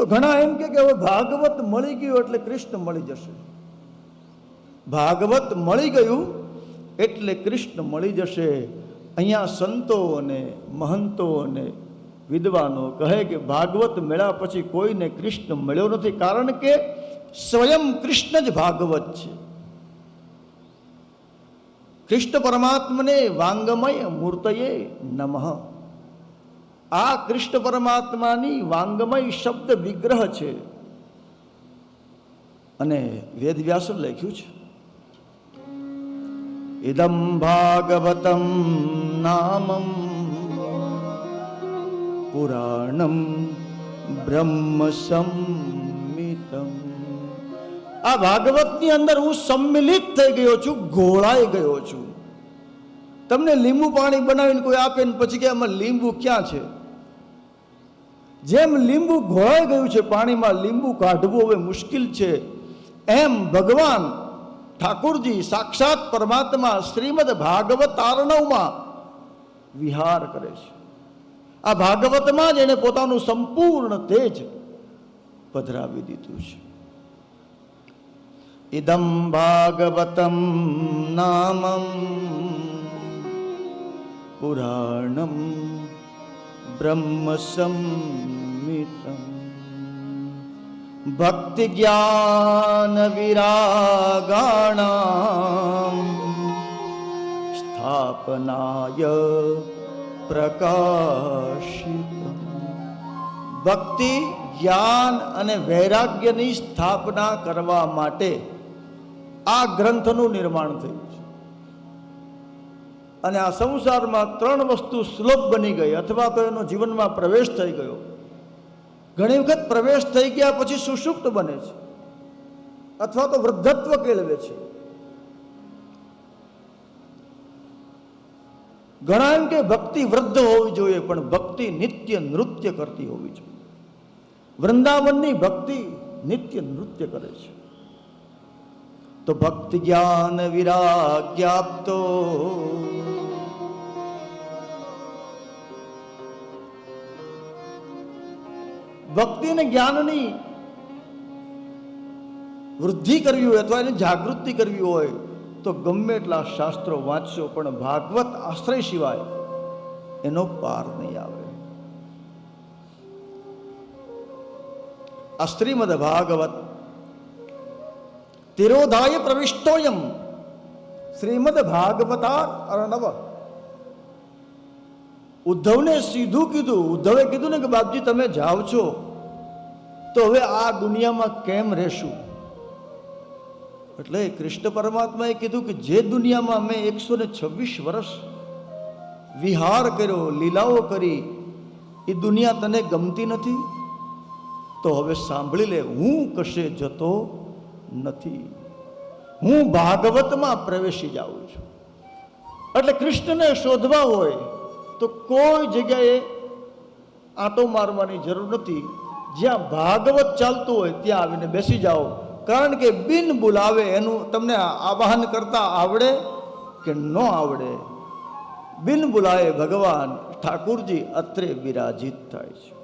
તો ઘણા એમ કે હવે ભાગવત મળી ગયું એટલે કૃષ્ણ મળી જશે. ભાગવત મળી ગયું એટલે કૃષ્ણ મળી જશે. અહીંયા સંતો અને મહંતો અને વિદ્વાનો કહે કે ભાગવત મેળા પછી કોઈને કૃષ્ણ મળ્યો નથી કારણ કે સ્વયં કૃષ્ણ જ ભાગવત છે. કૃષ્ણ પરમાત્મને વાંગમય મૂર્તયે નમઃ. આ કૃષ્ણ પરમાત્માની વાંગમય શબ્દ વિગ્રહ છે. અને વેદવ્યાસે લખ્યું છે. ઇદમ ભાગવતમ નામમ પુરાણમ બ્રહ્મ સંમિતમ આ ભાગવતની અંદર હું સંમિલિત થઈ ગયો છું ઘોળાઈ ગયો છું. તમને લીંબુ પાણી બનાવીને કોઈ આપે ને પછી કે આમાં લીંબુ ક્યાં છે? જેમ લીંબુ ઘોળાઈ ગયું છે પાણીમાં, લીંબુ કાઢવું હવે મુશ્કેલ છે. એમ ભગવાન ઠાકુરજી સાક્ષાત પરમાત્મા શ્રીમદ ભાગવત આરણવમાં વિહાર કરે છે. આ ભાગવતમાં જ એણે પોતાનું સંપૂર્ણ તેજ પધરાવી દીધું છે. ઇદમ ભાગવતમ નામમ પુરાણમ બ્રહ્મ ભક્તિ જ્ઞાન વિરાગાણા સ્થાપનાય પ્રકાશિત ભક્તિ જ્ઞાન અને વૈરાગ્યની સ્થાપના કરવા માટે આ ગ્રંથનું નિર્માણ થયું છે. અને આ સંસારમાં ત્રણ વસ્તુ સુલભ બની ગઈ, અથવા તો એનો જીવનમાં પ્રવેશ થઈ ગયો. ઘણી વખત પ્રવેશ થઈ ગયા પછી સુષુપ્ત બને છે, અથવા તો વૃદ્ધત્વ કેળવે છે. ઘણા એમ કે ભક્તિ વૃદ્ધ હોવી જોઈએ, પણ ભક્તિ નિત્ય નૃત્ય કરતી હોવી જોઈએ. વૃંદાવનની ભક્તિ નિત્ય નૃત્ય કરે છે. તો ભક્તિ જ્ઞાન વિરાગ્યાપ્તો ભક્તિ અને જ્ઞાનની વૃદ્ધિ કરવી હોય અથવા એની જાગૃતિ કરવી હોય, તો ગમે એટલા શાસ્ત્રો વાંચશો, પણ ભાગવત આશ્રય સિવાય એનો પાર નહીં આવે. આ ભાગવત તિરોધાય પ્રવિષ્ટોયમ. શ્રીમદ ભાગવતા અર્ણવ. ઉદ્ધવને સીધું કીધું. ઉદ્ધવે કીધું ને કે, બાપજી, તમે જાઓ છો. તો હવે આ દુનિયામાં કેમ રહેશું? એટલે કૃષ્ણ પરમાત્માએ કીધું કે, જે દુનિયામાં મેં એકસો ને છવ્વીસ વર્ષ વિહાર કર્યો, લીલાઓ કરી, એ દુનિયા તને ગમતી નથી? તો હવે સાંભળી લે, હું કશે જતો નથી. હું ભાગવતમાં પ્રવેશી જાઉં છું. એટલે કૃષ્ણને શોધવા હોય તો કોઈ જગ્યાએ આંટો મારવાની જરૂર નથી. જ્યાં ભાગવત ચાલતું હોય ત્યાં આવીને બેસી જાઓ. કારણ કે બિન બોલાવે એનું તમને આવાહન કરતા આવડે કે ન આવડે? બિન બોલાવે ભગવાન ઠાકુરજી અત્રે બિરાજિત થાય છે.